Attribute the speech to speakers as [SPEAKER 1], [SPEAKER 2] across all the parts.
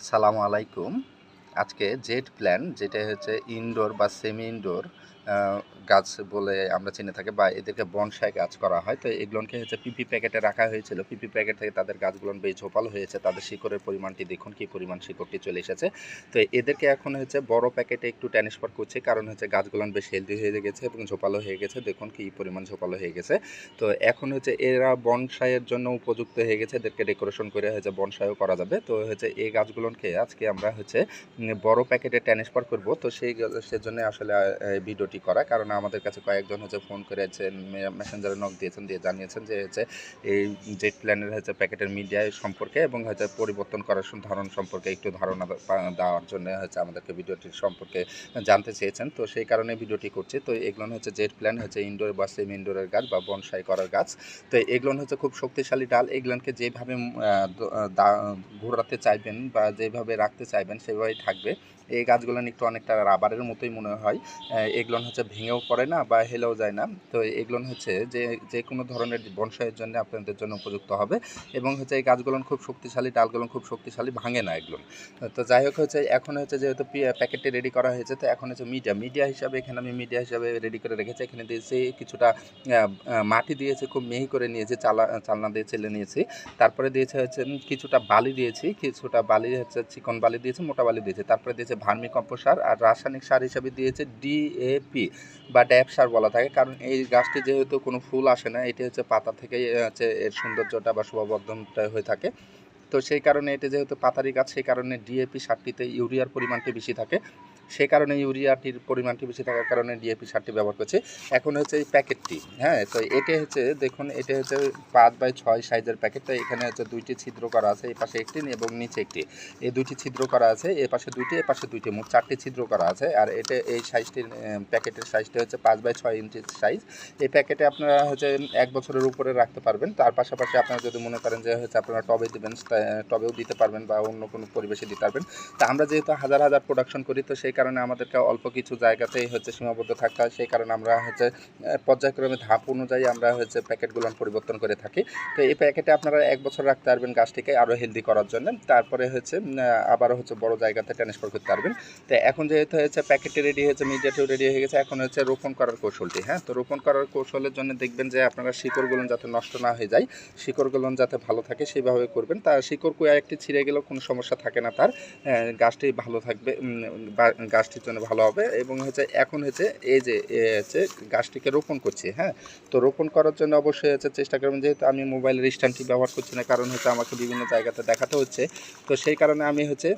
[SPEAKER 1] আসসালামু আলাইকুম। আজকে জেট প্ল্যান যেটা হচ্ছে ইনডোর বা সেমি ইনডোর গাছ বলে আমরা চিনে থাকি বা এদেরকে বনসাই গাছ করা হয়। তো এগুলোকে হচ্ছে পিপি প্যাকেটে রাখা হয়েছিল। পিপি প্যাকেট থেকে তাদের গাছগুলো বেশ ঝোপালো হয়েছে। তাদের শিকড়ের পরিমাণটি দেখুন, কি পরিমাণ শিকড়টি চলে এসেছে। তো এদেরকে এখন হচ্ছে বড় প্যাকেটে একটু ট্রান্সফার করছে, কারণ হচ্ছে গাছগুলো বেশ হেলদি হয়ে গেছে এবং ঝোপালো হয়ে গেছে। দেখুন কি পরিমাণ ঝোপালো হয়ে গেছে। তো এখন হচ্ছে এরা বনসাইয়ের জন্য উপযুক্ত হয়ে গেছে। এদেরকে ডেকোরেশন করে হচ্ছে বনসাইও করা যাবে। তো হচ্ছে এই গাছগুলোকে আজকে আমরা হচ্ছে বড় প্যাকেটে ট্রান্সফার করব। তো সেই সেজন্য আসলে এই ভিডিওটি করা কারণ আমাদের কাছে কয়েকজন হচ্ছে ফোন করেছেন মেসেঞ্জারে নক দিয়েছেন, দিয়ে জানিয়েছেন যে হচ্ছে এই জেট প্ল্যানের হচ্ছে প্যাকেটের মিডিয়া সম্পর্কে এবং হচ্ছে পরিবর্তন করার ধরন সম্পর্কে একটু ধারণা দেওয়ার জন্য হচ্ছে আমাদেরকে ভিডিওটির সম্পর্কে জানতে চেয়েছেন। তো সেই কারণে ভিডিওটি করছি। তো এগুলো হচ্ছে জেট প্ল্যান হচ্ছে ইনডোর বা সেম ইনডোরের গাছ বা বনসাই করার গাছ। তো এগুলো হচ্ছে খুব শক্তিশালী ডাল। এগুলোকে যেভাবে ঘোরাতে চাইবেন বা যেভাবে রাখতে চাইবেন সেভাবেই থাকবে। এই গাছগুলো একটু অনেকটা রাবারের মতোই মনে হয়। এগুলো হচ্ছে ভেঙেও পড়ে না বা হেলেও যায় না। তো এগুলো হচ্ছে যে যে কোনো ধরনের বনসাইয়ের জন্য আপনাদের জন্য উপযুক্ত হবে এবং হচ্ছে এই গাছগুলো খুব শক্তিশালী, ডালগুলো খুব শক্তিশালী ভাঙে না এগুলো। তো যাই হোক হচ্ছে, এখন হচ্ছে যেহেতু প্যাকেটটি রেডি করা হয়েছে, তো এখন হচ্ছে মিডিয়া মিডিয়া হিসাবে এখানে আমি মিডিয়া হিসাবে রেডি করে রেখেছি। এখানে দিয়েছি কিছুটা মাটি দিয়েছে, খুব মিহি করে নিয়েছি, চালা, চালনা দিয়ে চেলে নিয়েছি। তারপরে দিয়েছে হচ্ছে কিছুটা বালি দিয়েছি, কিছুটা বালি হচ্ছে চিকন বালি দিয়েছি, মোটা বালি দিয়েছি। তারপরে দিয়েছে ভার্মি কম্পোস্ট সার আর রাসায়নিক সার হিসাবে দিয়েছে ডিএপি বা ড্যাব সার বলা থাকে। কারণ এই গাছটি যেহেতু কোনো ফুল আসে না, এটি হচ্ছে পাতা থেকেই হচ্ছে এর সৌন্দর্যটা বা শোভাবর্ধনটা হয়ে থাকে। তো সেই কারণে এটি যেহেতু পাতারি গাছ, সেই কারণে ডিএপি সারটিতে ইউরিয়ার পরিমাণটি বেশি থাকে। সেই কারণে ইউরিয়াটির পরিমাণটি বেশি থাকার কারণে ডিএপি সারটি ব্যবহার করছে। এখন হচ্ছে এই প্যাকেটটি হ্যাঁ তো এটা হচ্ছে, দেখুন, এটা হচ্ছে পাঁচ বাই ছয় সাইজের প্যাকেট। এখানে হচ্ছে দুইটি ছিদ্র করা আছে এই পাশে একটি এবং নিচে একটি। এই দুইটি ছিদ্র করা আছে এ পাশে দুইটি এ পাশে দুইটি, মোট চারটি ছিদ্র করা আছে। আর এটা, এই সাইজটির প্যাকেটের সাইজটা হচ্ছে পাঁচ বাই ছয় ইঞ্চির সাইজ। এই প্যাকেটে আপনারা হচ্ছে এক বছরের উপরে রাখতে পারবেন। তার পাশাপাশি আপনারা যদি মনে করেন যে হচ্ছে আপনারা টবে দেবেন টবেও দিতে পারবেন বা অন্য কোনো পরিবেশে দিতে পারবেন। তা আমরা যেহেতু হাজার হাজার প্রোডাকশন করি, তো সেই কারণে আমাদেরকে অল্প কিছু জায়গাতেই হচ্ছে সীমাবদ্ধ থাকতে হয়। সেই কারণে আমরা হচ্ছে পর্যায়ক্রমে ধাপ অনুযায়ী আমরা হচ্ছে প্যাকেটগুলো পরিবর্তন করে থাকি। তো এই প্যাকেটে আপনারা এক বছর রাখতে পারবেন গাছটিকে আরও হেলদি করার জন্য। তারপরে হচ্ছে আবারও হচ্ছে বড় জায়গাতে ট্রান্সফার করতে পারবেন। তো এখন যেহেতু হচ্ছে প্যাকেটে রেডি হয়েছে মিডিয়াটিও রেডি হয়ে গেছে, এখন হচ্ছে রোপণ করার কৌশলটি হ্যাঁ? তো রোপণ করার কৌশলের জন্য দেখবেন যে আপনারা শিকড়গুলো যাতে নষ্ট না হয়ে যায়, শিকড়গুলো যাতে ভালো থাকে সেইভাবে করবেন। তা শিকড় কুয়া একটি ছিঁড়ে গেলেও কোনো সমস্যা থাকে না তার। গাছটি ভালো থাকবে গাছটির জন্য ভালো হবে এবং হচ্ছে এখন হচ্ছে এই যে হচ্ছে গাছটিকে রোপণ করছি হ্যাঁ? তো রোপণ করার জন্য অবশ্যই হচ্ছে চেষ্টা করবেন, যেহেতু আমি মোবাইলের স্ট্যান্ডটি ব্যবহার করছি না, কারণ হচ্ছে আমাকে বিভিন্ন জায়গাতে দেখাতে হচ্ছে। তো সেই কারণে আমি হচ্ছে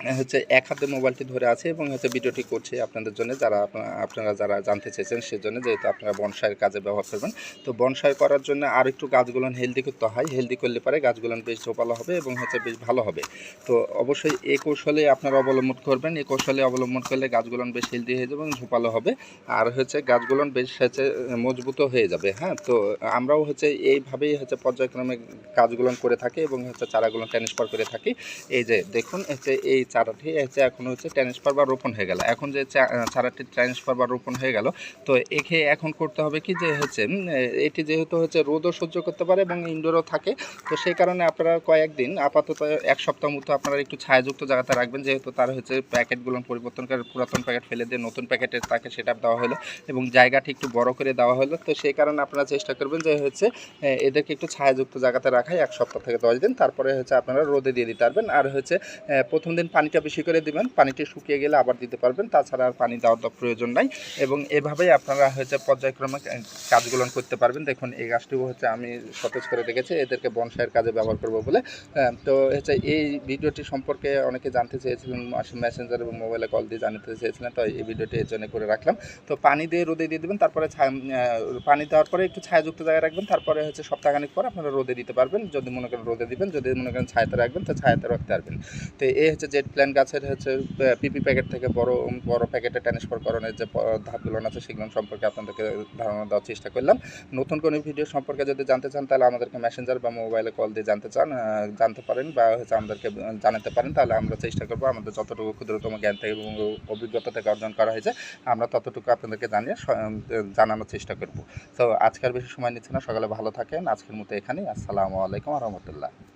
[SPEAKER 1] হচ্ছে এক হাতে মোবাইলটি ধরে আছে এবং হচ্ছে ভিডিওটি করছি আপনাদের জন্য যারা আপনারা যারা জানতে চেয়েছেন সেজন্য যেহেতু আপনারা বনসাইয়ের কাজে ব্যবহার করবেন। তো বনসাই করার জন্য আর একটু গাছগুলো হেলদি করতে হয়। হেলদি করলে পরে গাছগুলো বেশ ঝোপালো হবে এবং হচ্ছে বেশ ভালো হবে। তো অবশ্যই এই কৌশলে আপনারা অবলম্বন করবেন। এই কৌশলে অবলম্বন করলে গাছগুলো বেশ হেলদি হয়ে যাবে এবং ঝোপালো হবে। আর হচ্ছে গাছগুলো বেশ হচ্ছে মজবুতও হয়ে যাবে হ্যাঁ? তো আমরাও হচ্ছে এইভাবেই হচ্ছে পর্যায়ক্রমে কাজগুলো করে থাকি এবং হচ্ছে চারাগুলো ট্রান্সফার করে থাকি। এই যে দেখুন, হচ্ছে এই চারাটি হচ্ছে এখন হচ্ছে ট্রান্সফার বা রোপণ হয়ে গেল। এখন যে চারাটি ট্রান্সফার বা রোপণ হয়ে গেল, তো একে এখন করতে হবে কি যে হচ্ছে এটি যেহেতু হচ্ছে রোদও সহ্য করতে পারে এবং ইনডোরও থাকে, তো সেই কারণে আপনারা কয়েকদিন, আপাতত এক সপ্তাহ মতো আপনারা একটু ছায়াযুক্ত জায়গাতে রাখবেন, যেহেতু তার হচ্ছে প্যাকেটগুলো পরিবর্তন করে পুরাতন প্যাকেট ফেলে দিয়ে নতুন প্যাকেটের তাকে সেটা দেওয়া হলো এবং জায়গাটি একটু বড় করে দেওয়া হলো, তো সেই কারণে আপনারা চেষ্টা করবেন যে হচ্ছে এদেরকে একটু ছায়াযুক্ত জায়গাতে রাখাই এক সপ্তাহ থেকে দশ দিন, তারপরে হচ্ছে আপনারা রোদে দিয়ে দিতে পারবেন। আর হচ্ছে প্রথম দিন পানিটা বেশি করে দিবেন, পানিটি শুকিয়ে গেলে আবার দিতে পারবেন। তাছাড়া আর পানি দেওয়ার তো প্রয়োজন নাই। এবং এভাবেই আপনারা হচ্ছে পর্যায়ক্রমে কাজগুলো করতে পারবেন। দেখুন, এই গাছটিও হচ্ছে আমি সতেজ করে রেখেছি, এদেরকে বনসাইয়ের কাজে ব্যবহার করব বলে। তো হচ্ছে এই ভিডিওটি সম্পর্কে অনেকে জানতে চেয়েছিলেন মেসেঞ্জার এবং মোবাইলে কল দিয়ে জানতে চেয়েছিলেন, তো এই ভিডিওটি এর জন্য করে রাখলাম। তো পানি দিয়ে রোদে দিয়ে দেবেন, তারপরে পানি দেওয়ার পরে একটু ছায়াযুক্ত জায়গায় রাখবেন, তারপরে হচ্ছে সপ্তাহখানিক পর আপনারা রোদে দিতে পারবেন। যদি মনে করেন রোদে দিবেন, যদি মনে করেন ছায়াতে রাখবেন, তো ছায়াতে রাখতে পারবেন। তো এই হচ্ছে জেট প্ল্যান গাছের হচ্ছে পিপি প্যাকেট থেকে বড় বড় প্যাকেটে ট্রান্সফার করানোর যে ধাপগুলো আছে, সেগুলো সম্পর্কে আপনাদেরকে ধারণা দেওয়ার চেষ্টা করলাম। নতুন কোনো ভিডিও সম্পর্কে যদি জানতে চান, তাহলে আমাদেরকে মেসেঞ্জার বা মোবাইলে কল দিয়ে জানতে চান জানতে পারেন বা হচ্ছে আমাদেরকে জানাতে পারেন, তাহলে আমরা চেষ্টা করব আমাদের যতটুকু ক্ষুদ্রতম জ্ঞান থেকে এবং অভিজ্ঞতা থেকে অর্জন করা হয়েছে, আমরা ততটুকু আপনাদেরকে জানিয়ে জানানোর চেষ্টা করব। তো আজকের বেশি সময় নিচ্ছে না, সকালে ভালো থাকেন, আজকের মতো এখানেই, আসসালামু আলাইকুম রহমতুল্লাহ।